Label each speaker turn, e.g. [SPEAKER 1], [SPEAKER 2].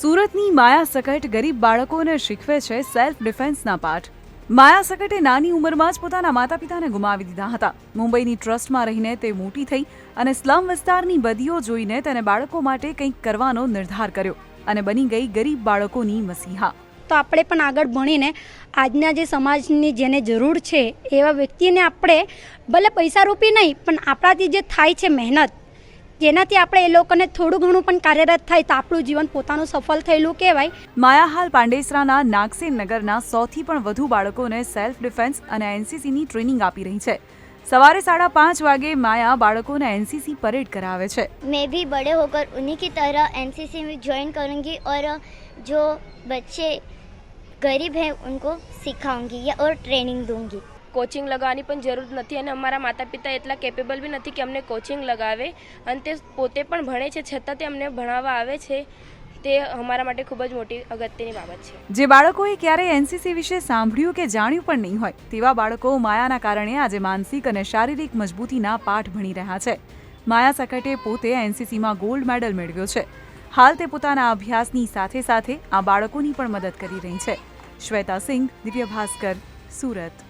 [SPEAKER 1] સુરતની માયા સકટ ગરીબ બાળકોને શીખવે છે સેલ્ફ ડિફેન્સના પાઠ. માયા સકટે નાની ઉંમરમાં જ પોતાના માતા પિતાને ગુમાવી દીધા હતા. મુંબઈની ટ્રસ્ટમાં રહીને તે મોટી થઈ અને સ્લમ વિસ્તારની બદીઓ જોઈને તેને બાળકો માટે કંઈક કરવાનો નિર્ધાર કર્યો અને બની ગઈ ગરીબ બાળકોની મસીહા.
[SPEAKER 2] તો આપણે પણ આગળ ભણીને આજના જે સમાજની જેને જરૂર છે એવા વ્યક્તિને આપણે ભલે પૈસા રૂપી નહીં, પણ આપણાથી જે થાય છે મહેનત જેનાથી આપણે એ લોકોને થોડું ઘણું પણ કાર્યરત થાય તો આપણું જીવન પોતાનું સફળ થયેલું કહેવાય
[SPEAKER 1] માયાહાલ પાંડેસરાના નાગસેન નગરના સૌથી પણ વધુ બાળકોને સેલ્ફ ડિફેન્સ અને એનસીસીની ટ્રેનિંગ આપી રહી છે સવારે સાડા પાંચ વાગે માયા બાળકોને એનસીસી પરેડ કરાવે છે
[SPEAKER 3] मैं भी बड़े होकर उन्हीं की तरह एनसीसी में ज्वाइन करूँगी और जो बच्चे गरीब हैं उनको सिखाऊंगी या और ट्रेनिंग दूंगी
[SPEAKER 4] કોચિંગ લગાવવાની પણ જરૂર નથી અને અમારા માતા પિતા એટલા કેપેબલ બી નથી કે અમને કોચિંગ લગાવે. અને તે પોતે પણ ભણે છે, છતાં તે અમને ભણાવવા આવે છે. તે અમારા માટે ખૂબ જ મોટી અગત્યની બાબત છે.
[SPEAKER 1] જે બાળકોએ ક્યારેય એનસીસી વિશે સાંભળ્યું કે જાણ્યું પણ નહીં હોય, તેવા બાળકો માયાના કારણે આજે માનસિક અને શારીરિક મજબૂતીના પાઠ ભણી રહ્યા છે. માયા સકટે પોતે એનસીસીમાં ગોલ્ડ મેડલ મેળવ્યો છે. હાલ તે પોતાના અભ્યાસની સાથે સાથે આ બાળકોની પણ મદદ કરી રહી છે. Shweta Singh Divya Bhaskar Surat.